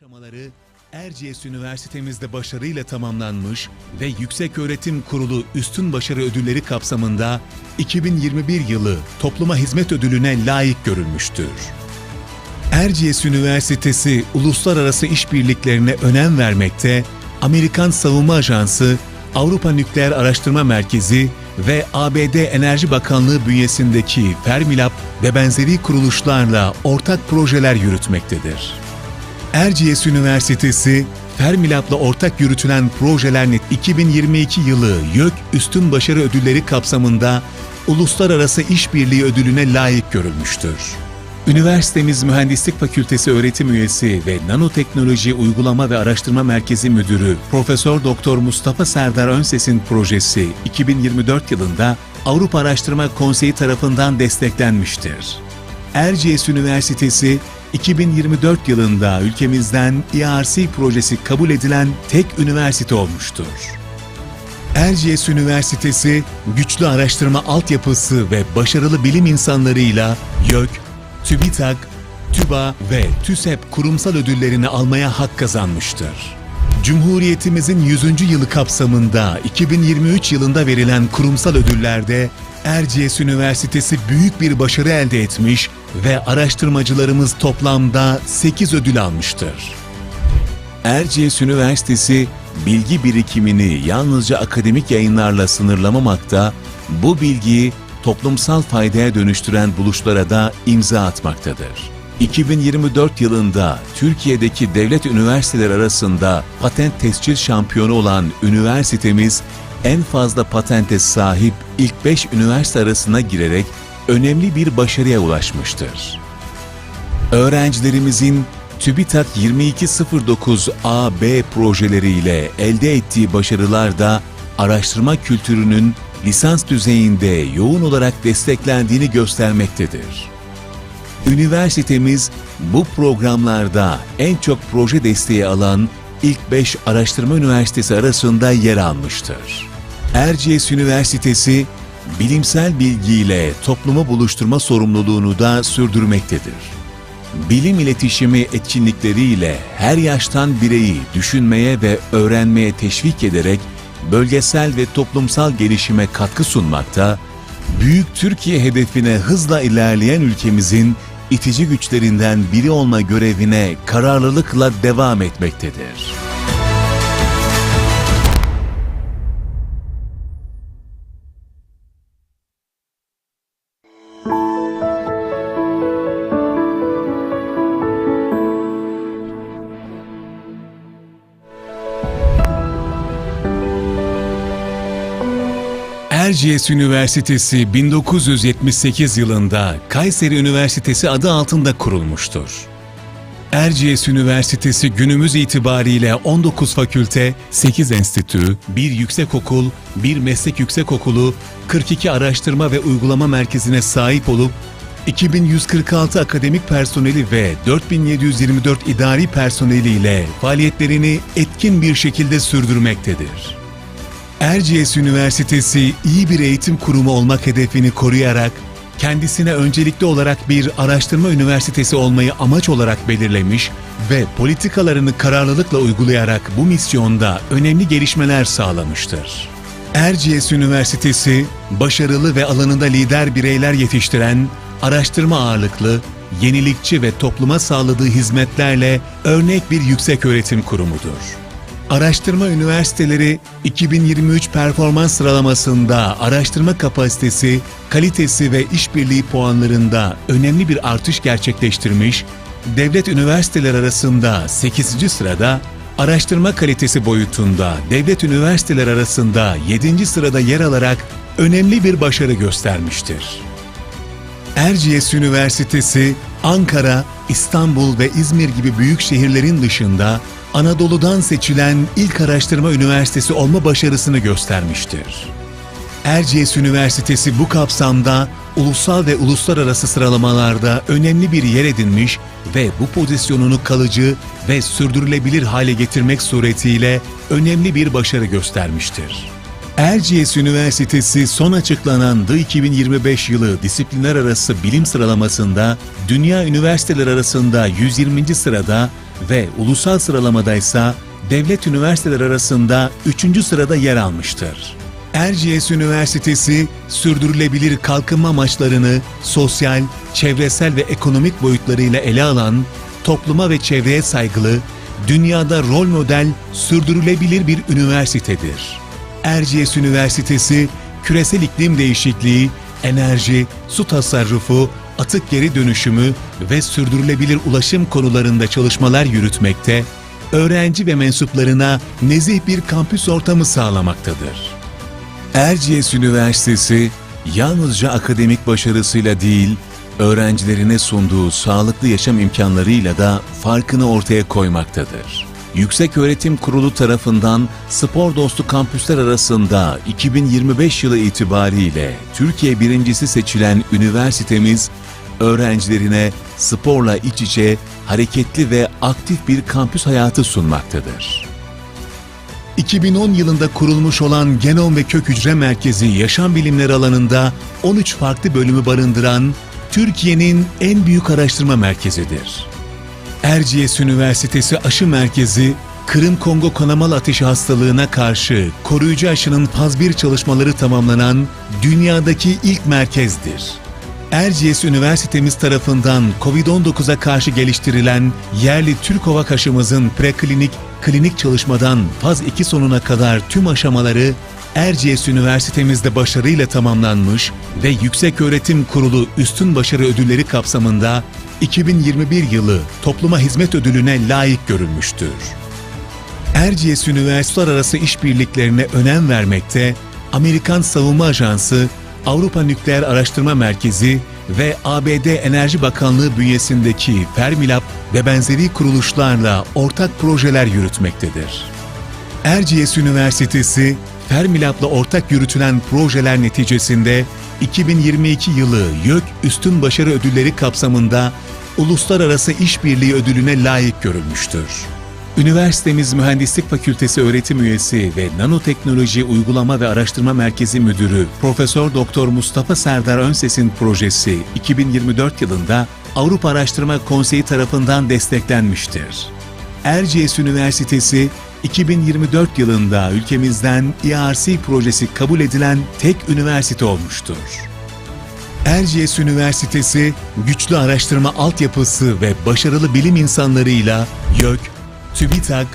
aşamaları Erciyes Üniversitemizde başarıyla tamamlanmış ve Yükseköğretim Kurulu Üstün Başarı Ödülleri kapsamında 2021 yılı Topluma Hizmet Ödülüne layık görülmüştür. Erciyes Üniversitesi uluslararası işbirliklerine önem vermekte, Amerikan Savunma Ajansı, Avrupa Nükleer Araştırma Merkezi ve ABD Enerji Bakanlığı bünyesindeki Fermilab ve benzeri kuruluşlarla ortak projeler yürütmektedir. Erciyes Üniversitesi, Fermilab'la ortak yürütülen projelerin 2022 yılı YÖK Üstün Başarı Ödülleri kapsamında Uluslararası İşbirliği Ödülüne layık görülmüştür. Üniversitemiz Mühendislik Fakültesi öğretim üyesi ve Nanoteknoloji Uygulama ve Araştırma Merkezi Müdürü Profesör Doktor Mustafa Serdar Önses'in projesi 2024 yılında Avrupa Araştırma Konseyi tarafından desteklenmiştir. Erciyes Üniversitesi 2024 yılında ülkemizden ERC projesi kabul edilen tek üniversite olmuştur. Erciyes Üniversitesi, güçlü araştırma altyapısı ve başarılı bilim insanlarıyla YÖK, TÜBİTAK, TÜBA ve TÜSEP kurumsal ödüllerini almaya hak kazanmıştır. Cumhuriyetimizin 100. yılı kapsamında 2023 yılında verilen kurumsal ödüllerde Erciyes Üniversitesi büyük bir başarı elde etmiş ve araştırmacılarımız toplamda 8 ödül almıştır. Erciyes Üniversitesi bilgi birikimini yalnızca akademik yayınlarla sınırlamamakta, bu bilgiyi toplumsal faydaya dönüştüren buluşlara da imza atmaktadır. 2024 yılında Türkiye'deki devlet üniversiteler arasında patent tescil şampiyonu olan üniversitemiz en fazla patente sahip ilk 5 üniversite arasına girerek önemli bir başarıya ulaşmıştır. Öğrencilerimizin TÜBİTAK 2209 AB projeleriyle elde ettiği başarılar da araştırma kültürünün lisans düzeyinde yoğun olarak desteklendiğini göstermektedir. Üniversitemiz bu programlarda en çok proje desteği alan ilk 5 araştırma üniversitesi arasında yer almıştır. Erciyes Üniversitesi, bilimsel bilgiyle toplumu buluşturma sorumluluğunu da sürdürmektedir. Bilim iletişimi etkinlikleriyle her yaştan bireyi düşünmeye ve öğrenmeye teşvik ederek bölgesel ve toplumsal gelişime katkı sunmakta, Büyük Türkiye hedefine hızla ilerleyen ülkemizin itici güçlerinden biri olma görevine kararlılıkla devam etmektedir. Erciyes Üniversitesi 1978 yılında Kayseri Üniversitesi adı altında kurulmuştur. Erciyes Üniversitesi günümüz itibariyle 19 fakülte, 8 enstitü, 1 yüksekokul, 1 meslek yüksekokulu, 42 araştırma ve uygulama merkezine sahip olup 2146 akademik personeli ve 4724 idari personeliyle faaliyetlerini etkin bir şekilde sürdürmektedir. Erciyes Üniversitesi iyi bir eğitim kurumu olmak hedefini koruyarak kendisine öncelikli olarak bir araştırma üniversitesi olmayı amaç olarak belirlemiş ve politikalarını kararlılıkla uygulayarak bu misyonda önemli gelişmeler sağlamıştır. Erciyes Üniversitesi, başarılı ve alanında lider bireyler yetiştiren, araştırma ağırlıklı, yenilikçi ve topluma sağladığı hizmetlerle örnek bir yükseköğretim kurumudur. Araştırma üniversiteleri 2023 performans sıralamasında araştırma kapasitesi, kalitesi ve işbirliği puanlarında önemli bir artış gerçekleştirmiş, devlet üniversiteler arasında 8. sırada, araştırma kalitesi boyutunda devlet üniversiteler arasında 7. sırada yer alarak önemli bir başarı göstermiştir. Erciyes Üniversitesi, Ankara, İstanbul ve İzmir gibi büyük şehirlerin dışında Anadolu'dan seçilen ilk araştırma üniversitesi olma başarısını göstermiştir. Erciyes Üniversitesi bu kapsamda ulusal ve uluslararası sıralamalarda önemli bir yer edinmiş ve bu pozisyonunu kalıcı ve sürdürülebilir hale getirmek suretiyle önemli bir başarı göstermiştir. Erciyes Üniversitesi son açıklanan The 2025 yılı disiplinler arası bilim sıralamasında dünya üniversiteler arasında 120. sırada ve ulusal sıralamada ise devlet üniversiteler arasında 3. sırada yer almıştır. Erciyes Üniversitesi, sürdürülebilir kalkınma amaçlarını sosyal, çevresel ve ekonomik boyutlarıyla ele alan, topluma ve çevreye saygılı, dünyada rol model, sürdürülebilir bir üniversitedir. Erciyes Üniversitesi, küresel iklim değişikliği, enerji, su tasarrufu, atık geri dönüşümü ve sürdürülebilir ulaşım konularında çalışmalar yürütmekte, öğrenci ve mensuplarına nezih bir kampüs ortamı sağlamaktadır. Erciyes Üniversitesi yalnızca akademik başarısıyla değil, öğrencilerine sunduğu sağlıklı yaşam imkanlarıyla da farkını ortaya koymaktadır. Yüksek Öğretim Kurulu tarafından spor dostu kampüsler arasında 2025 yılı itibariyle Türkiye birincisi seçilen üniversitemiz, öğrencilerine sporla iç içe, hareketli ve aktif bir kampüs hayatı sunmaktadır. 2010 yılında kurulmuş olan Genom ve Kök Hücre Merkezi Yaşam Bilimleri alanında 13 farklı bölümü barındıran Türkiye'nin en büyük araştırma merkezidir. Erciyes Üniversitesi Aşı Merkezi, Kırım-Kongo kanamal ateşi hastalığına karşı koruyucu aşının faz 1 çalışmaları tamamlanan dünyadaki ilk merkezdir. Erciyes Üniversitemiz tarafından COVID-19'a karşı geliştirilen yerli Türkovak aşımızın preklinik, klinik çalışmadan faz 2 sonuna kadar tüm aşamaları Erciyes Üniversitemizde başarıyla tamamlanmış ve Yüksek Öğretim Kurulu Üstün Başarı Ödülleri kapsamında 2021 yılı Topluma Hizmet Ödülüne layık görülmüştür. Erciyes Üniversiteler arası işbirliklerine önem vermekte, Amerikan Savunma Ajansı, Avrupa Nükleer Araştırma Merkezi ve ABD Enerji Bakanlığı bünyesindeki Fermilab ve benzeri kuruluşlarla ortak projeler yürütmektedir. Erciyes Üniversitesi, Fermilab'la ortak yürütülen projeler neticesinde 2022 yılı YÖK Üstün Başarı Ödülleri kapsamında Uluslararası İşbirliği Ödülüne layık görülmüştür. Üniversitemiz Mühendislik Fakültesi öğretim üyesi ve Nanoteknoloji Uygulama ve Araştırma Merkezi Müdürü Profesör Doktor Mustafa Serdar Önses'in projesi 2024 yılında Avrupa Araştırma Konseyi tarafından desteklenmiştir. Erciyes Üniversitesi 2024 yılında ülkemizden ERC projesi kabul edilen tek üniversite olmuştur. Erciyes Üniversitesi, güçlü araştırma altyapısı ve başarılı bilim insanlarıyla YÖK, TÜBİTAK,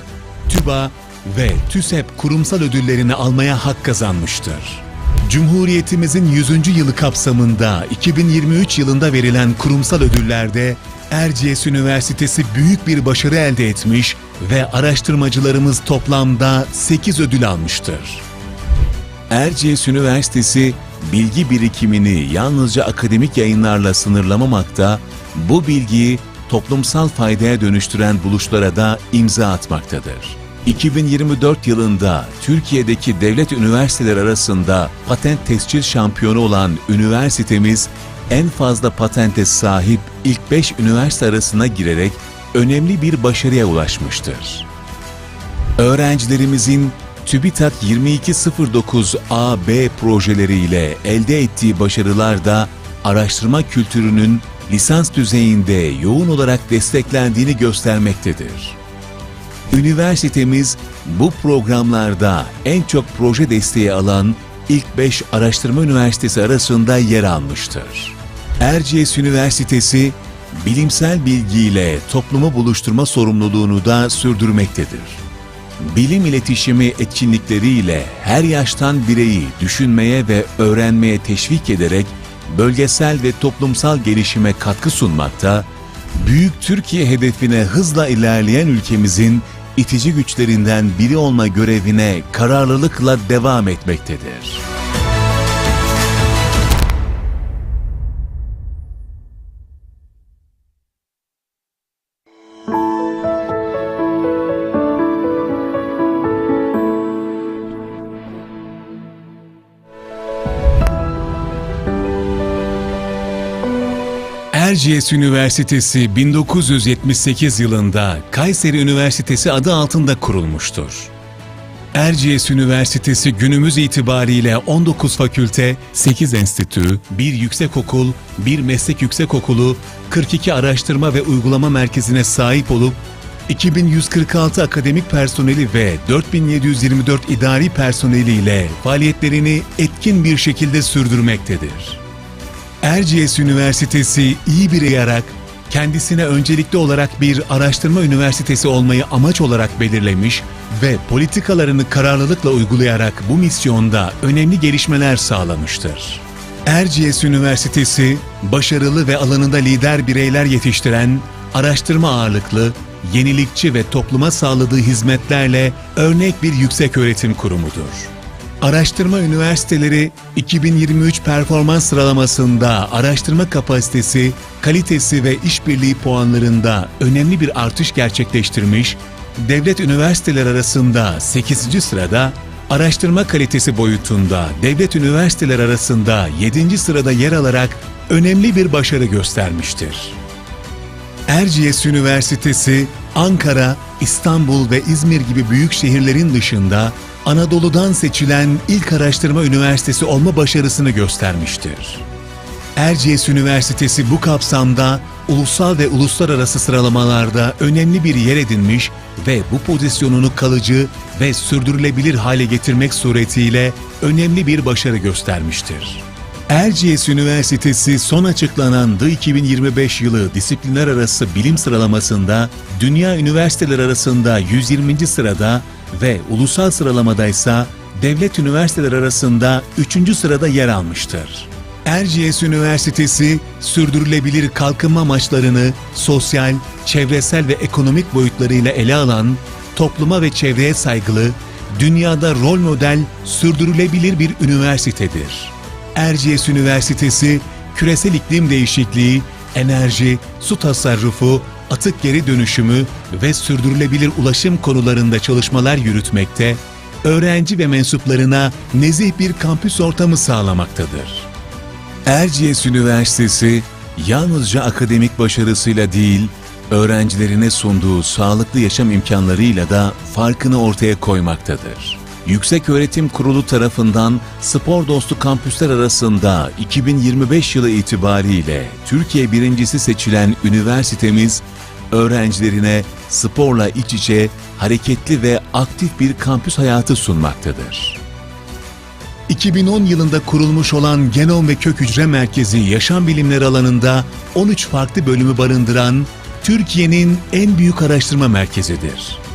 TÜBA ve TÜSEP kurumsal ödüllerini almaya hak kazanmıştır. Cumhuriyetimizin 100. yılı kapsamında 2023 yılında verilen kurumsal ödüllerde Erciyes Üniversitesi büyük bir başarı elde etmiş ve araştırmacılarımız toplamda 8 ödül almıştır. Erciyes Üniversitesi bilgi birikimini yalnızca akademik yayınlarla sınırlamamakta, bu bilgiyi toplumsal faydaya dönüştüren buluşlara da imza atmaktadır. 2024 yılında Türkiye'deki devlet üniversiteler arasında patent tescil şampiyonu olan üniversitemiz en fazla patente sahip ilk 5 üniversite arasına girerek önemli bir başarıya ulaşmıştır. Öğrencilerimizin TÜBİTAK 2209 AB projeleriyle elde ettiği başarılar da araştırma kültürünün lisans düzeyinde yoğun olarak desteklendiğini göstermektedir. Üniversitemiz bu programlarda en çok proje desteği alan ilk 5 araştırma üniversitesi arasında yer almıştır. Erciyes Üniversitesi, bilimsel bilgiyle toplumu buluşturma sorumluluğunu da sürdürmektedir. Bilim iletişimi etkinlikleriyle her yaştan bireyi düşünmeye ve öğrenmeye teşvik ederek bölgesel ve toplumsal gelişime katkı sunmakta, Büyük Türkiye hedefine hızla ilerleyen ülkemizin itici güçlerinden biri olma görevine kararlılıkla devam etmektedir. Erciyes Üniversitesi 1978 yılında Kayseri Üniversitesi adı altında kurulmuştur. Erciyes Üniversitesi günümüz itibariyle 19 fakülte, 8 enstitü, 1 yüksekokul, 1 meslek yüksekokulu, 42 araştırma ve uygulama merkezine sahip olup 2146 akademik personeli ve 4724 idari personeliyle faaliyetlerini etkin bir şekilde sürdürmektedir. Erciyes Üniversitesi iyi bir yarak, kendisine öncelikli olarak bir araştırma üniversitesi olmayı amaç olarak belirlemiş ve politikalarını kararlılıkla uygulayarak bu misyonda önemli gelişmeler sağlamıştır. Erciyes Üniversitesi, başarılı ve alanında lider bireyler yetiştiren, araştırma ağırlıklı, yenilikçi ve topluma sağladığı hizmetlerle örnek bir yüksek öğretim kurumudur. Araştırma üniversiteleri 2023 performans sıralamasında araştırma kapasitesi, kalitesi ve işbirliği puanlarında önemli bir artış gerçekleştirmiş, devlet üniversiteler arasında 8. sırada, araştırma kalitesi boyutunda devlet üniversiteler arasında 7. sırada yer alarak önemli bir başarı göstermiştir. Erciyes Üniversitesi, Ankara, İstanbul ve İzmir gibi büyük şehirlerin dışında Anadolu'dan seçilen ilk araştırma üniversitesi olma başarısını göstermiştir. Erciyes Üniversitesi bu kapsamda ulusal ve uluslararası sıralamalarda önemli bir yer edinmiş ve bu pozisyonunu kalıcı ve sürdürülebilir hale getirmek suretiyle önemli bir başarı göstermiştir. Erciyes Üniversitesi son açıklanan The 2025 yılı disiplinler arası bilim sıralamasında dünya üniversiteler arasında 120. sırada ve ulusal sıralamada ise devlet üniversiteler arasında 3. sırada yer almıştır. Erciyes Üniversitesi sürdürülebilir kalkınma amaçlarını sosyal, çevresel ve ekonomik boyutlarıyla ele alan, topluma ve çevreye saygılı, dünyada rol model sürdürülebilir bir üniversitedir. Erciyes Üniversitesi, küresel iklim değişikliği, enerji, su tasarrufu, atık geri dönüşümü ve sürdürülebilir ulaşım konularında çalışmalar yürütmekte, öğrenci ve mensuplarına nezih bir kampüs ortamı sağlamaktadır. Erciyes Üniversitesi yalnızca akademik başarısıyla değil, öğrencilerine sunduğu sağlıklı yaşam imkanlarıyla da farkını ortaya koymaktadır. Yüksek Öğretim Kurulu tarafından Spor Dostu Kampüsler arasında 2025 yılı itibariyle Türkiye birincisi seçilen üniversitemiz, öğrencilerine sporla iç içe, hareketli ve aktif bir kampüs hayatı sunmaktadır. 2010 yılında kurulmuş olan Genom ve Kök Hücre Merkezi yaşam bilimleri alanında 13 farklı bölümü barındıran Türkiye'nin en büyük araştırma merkezidir.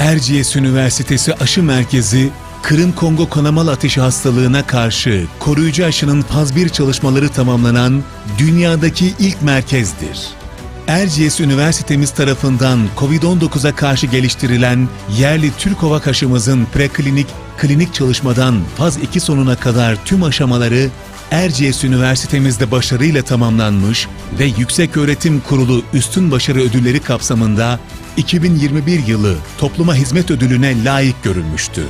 Erciyes Üniversitesi Aşı Merkezi, Kırım Kongo kanamalı ateşi hastalığına karşı koruyucu aşının faz 1 çalışmaları tamamlanan dünyadaki ilk merkezdir. Erciyes Üniversitemiz tarafından COVID-19'a karşı geliştirilen yerli Türkovak aşımızın preklinik, klinik çalışmadan faz 2 sonuna kadar tüm aşamaları Erciyes Üniversitemizde başarıyla tamamlanmış ve Yüksek Öğretim Kurulu Üstün Başarı Ödülleri kapsamında 2021 yılı Topluma Hizmet Ödülüne layık görülmüştür.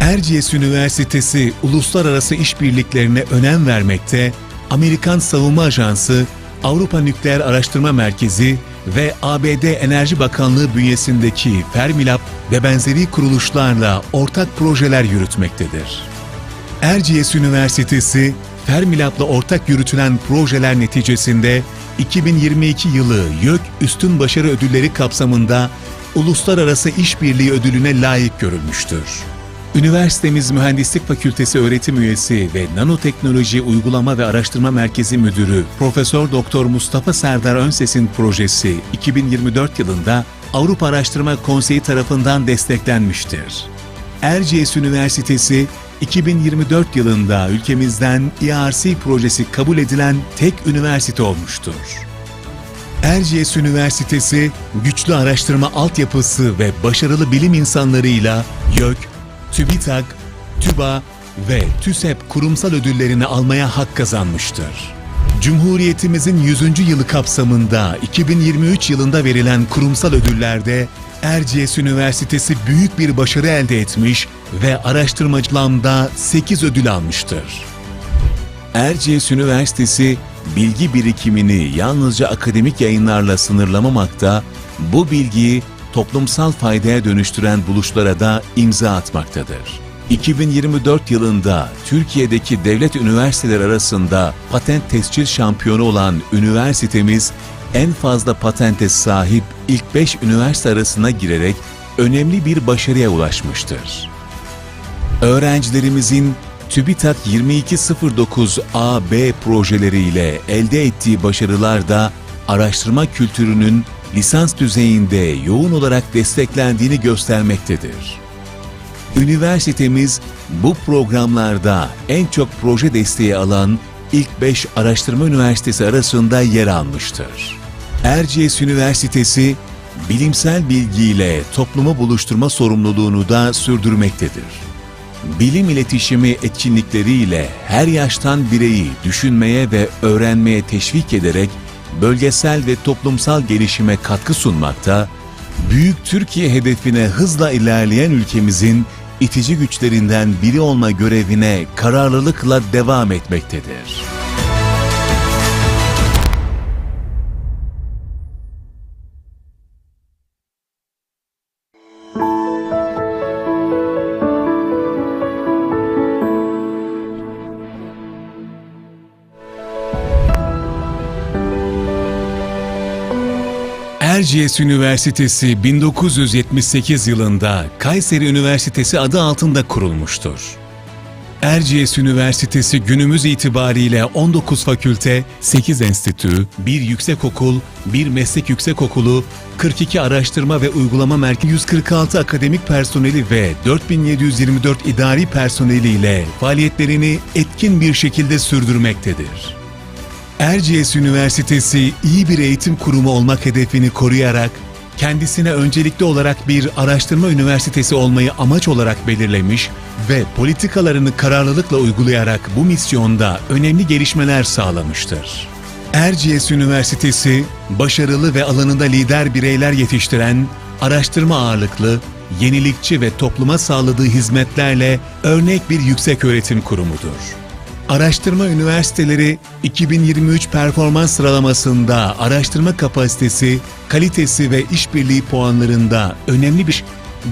Erciyes Üniversitesi uluslararası işbirliklerine önem vermekte, Amerikan Savunma Ajansı, Avrupa Nükleer Araştırma Merkezi ve ABD Enerji Bakanlığı bünyesindeki Fermilab ve benzeri kuruluşlarla ortak projeler yürütmektedir. Erciyes Üniversitesi, Fermilab'la ortak yürütülen projeler neticesinde 2022 yılı YÖK Üstün Başarı Ödülleri kapsamında Uluslararası İşbirliği Ödülüne layık görülmüştür. Üniversitemiz Mühendislik Fakültesi öğretim üyesi ve Nanoteknoloji Uygulama ve Araştırma Merkezi Müdürü Profesör Doktor Mustafa Serdar Önses'in projesi 2024 yılında Avrupa Araştırma Konseyi tarafından desteklenmiştir. Erciyes Üniversitesi 2024 yılında ülkemizden ERC projesi kabul edilen tek üniversite olmuştur. Erciyes Üniversitesi, güçlü araştırma altyapısı ve başarılı bilim insanlarıyla YÖK, TÜBİTAK, TÜBA ve TÜSEP kurumsal ödüllerini almaya hak kazanmıştır. Cumhuriyetimizin 100. yılı kapsamında 2023 yılında verilen kurumsal ödüllerde Erciyes Üniversitesi büyük bir başarı elde etmiş ve araştırmacılamda 8 ödül almıştır. Erciyes Üniversitesi bilgi birikimini yalnızca akademik yayınlarla sınırlamamakta, bu bilgiyi toplumsal faydaya dönüştüren buluşlara da imza atmaktadır. 2024 yılında Türkiye'deki devlet üniversiteler arasında patent tescil şampiyonu olan üniversitemiz en fazla patente sahip ilk 5 üniversite arasına girerek önemli bir başarıya ulaşmıştır. Öğrencilerimizin TÜBİTAK 2209 AB projeleriyle elde ettiği başarılar da araştırma kültürünün lisans düzeyinde yoğun olarak desteklendiğini göstermektedir. Üniversitemiz bu programlarda en çok proje desteği alan ilk 5 araştırma üniversitesi arasında yer almıştır. Erciyes Üniversitesi, bilimsel bilgiyle toplumu buluşturma sorumluluğunu da sürdürmektedir. Bilim iletişimi etkinlikleriyle her yaştan bireyi düşünmeye ve öğrenmeye teşvik ederek bölgesel ve toplumsal gelişime katkı sunmakta, Büyük Türkiye hedefine hızla ilerleyen ülkemizin itici güçlerinden biri olma görevine kararlılıkla devam etmektedir. Erciyes Üniversitesi 1978 yılında Kayseri Üniversitesi adı altında kurulmuştur. Erciyes Üniversitesi günümüz itibariyle 19 fakülte, 8 enstitü, 1 yüksekokul, 1 meslek yüksekokulu, 42 araştırma ve uygulama merkezi, 146 akademik personeli ve 4724 idari personeliyle faaliyetlerini etkin bir şekilde sürdürmektedir. Erciyes Üniversitesi iyi bir eğitim kurumu olmak hedefini koruyarak, kendisine öncelikli olarak bir araştırma üniversitesi olmayı amaç olarak belirlemiş ve politikalarını kararlılıkla uygulayarak bu misyonda önemli gelişmeler sağlamıştır. Erciyes Üniversitesi, başarılı ve alanında lider bireyler yetiştiren, araştırma ağırlıklı, yenilikçi ve topluma sağladığı hizmetlerle örnek bir yüksek öğretim kurumudur. Araştırma üniversiteleri 2023 performans sıralamasında araştırma kapasitesi, kalitesi ve işbirliği puanlarında önemli bir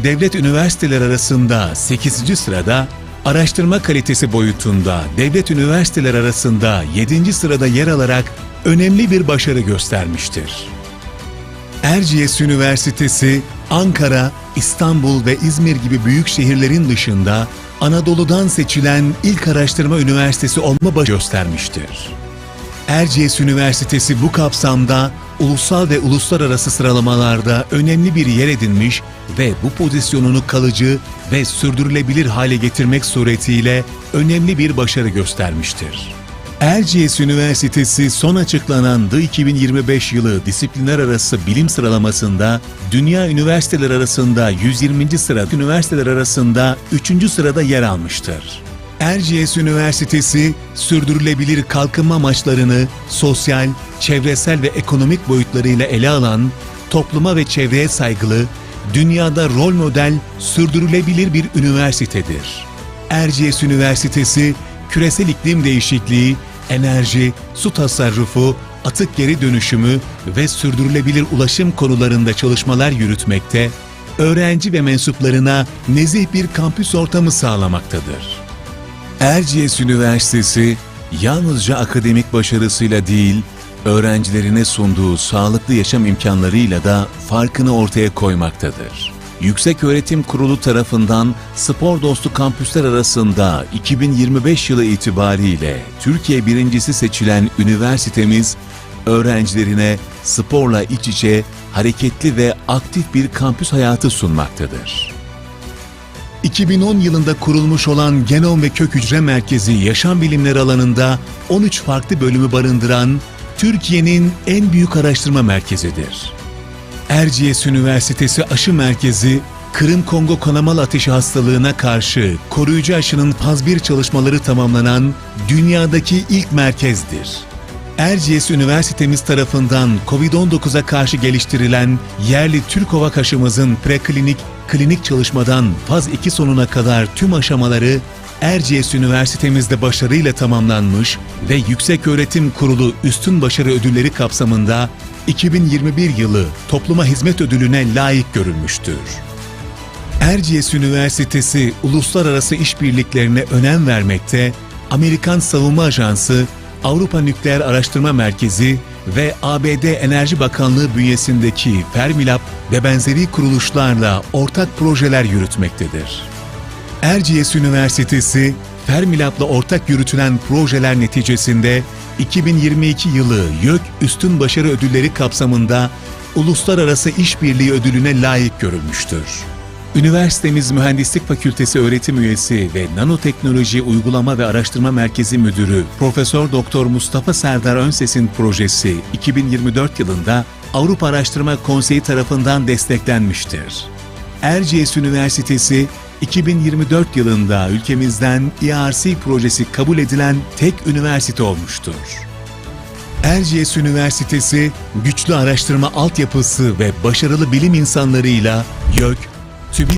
devlet üniversiteler arasında 8. sırada, araştırma kalitesi boyutunda devlet üniversiteler arasında 7. sırada yer alarak önemli bir başarı göstermiştir. Erciyes Üniversitesi, Ankara, İstanbul ve İzmir gibi büyük şehirlerin dışında Anadolu'dan seçilen ilk araştırma üniversitesi olma baş göstermiştir. Erciyes Üniversitesi bu kapsamda ulusal ve uluslararası sıralamalarda önemli bir yer edinmiş ve bu pozisyonunu kalıcı ve sürdürülebilir hale getirmek suretiyle önemli bir başarı göstermiştir. Erciyes Üniversitesi son açıklanan The 2025 yılı disiplinler arası bilim sıralamasında dünya üniversiteler arasında 120. sıra üniversiteler arasında 3. sırada yer almıştır. Erciyes Üniversitesi sürdürülebilir kalkınma amaçlarını sosyal, çevresel ve ekonomik boyutlarıyla ele alan, topluma ve çevreye saygılı, dünyada rol model, sürdürülebilir bir üniversitedir. Erciyes Üniversitesi küresel iklim değişikliği, enerji, su tasarrufu, atık geri dönüşümü ve sürdürülebilir ulaşım konularında çalışmalar yürütmekte, öğrenci ve mensuplarına nezih bir kampüs ortamı sağlamaktadır. Erciyes Üniversitesi yalnızca akademik başarısıyla değil, öğrencilerine sunduğu sağlıklı yaşam imkanlarıyla da farkını ortaya koymaktadır. Yüksek Öğretim Kurulu tarafından Spor Dostu Kampüsler arasında 2025 yılı itibariyle Türkiye birincisi seçilen üniversitemiz, öğrencilerine sporla iç içe, hareketli ve aktif bir kampüs hayatı sunmaktadır. 2010 yılında kurulmuş olan Genom ve Kök Hücre Merkezi Yaşam Bilimleri alanında 13 farklı bölümü barındıran Türkiye'nin en büyük araştırma merkezidir. Erciyes Üniversitesi Aşı Merkezi, Kırım-Kongo kanamalı ateşi hastalığına karşı koruyucu aşının faz 1 çalışmaları tamamlanan dünyadaki ilk merkezdir. Erciyes Üniversitemiz tarafından COVID-19'a karşı geliştirilen yerli Türkova aşımızın preklinik, klinik çalışmadan faz 2 sonuna kadar tüm aşamaları Erciyes Üniversitemizde başarıyla tamamlanmış ve Yüksek Öğretim Kurulu Üstün Başarı Ödülleri kapsamında 2021 yılı Topluma Hizmet Ödülüne layık görülmüştür. Erciyes Üniversitesi uluslararası işbirliklerine önem vermekte, Amerikan Savunma Ajansı, Avrupa Nükleer Araştırma Merkezi ve ABD Enerji Bakanlığı bünyesindeki Fermilab ve benzeri kuruluşlarla ortak projeler yürütmektedir. Erciyes Üniversitesi, Fermilab'la ortak yürütülen projeler neticesinde 2022 yılı YÖK Üstün Başarı Ödülleri kapsamında Uluslararası İşbirliği Ödülüne layık görülmüştür. Üniversitemiz Mühendislik Fakültesi öğretim üyesi ve Nanoteknoloji Uygulama ve Araştırma Merkezi Müdürü Profesör Doktor Mustafa Serdar Önses'in projesi 2024 yılında Avrupa Araştırma Konseyi tarafından desteklenmiştir. Erciyes Üniversitesi 2024 yılında ülkemizden ERC projesi kabul edilen tek üniversite olmuştur. Erciyes Üniversitesi, güçlü araştırma altyapısı ve başarılı bilim insanlarıyla YÖK, TÜBİTAK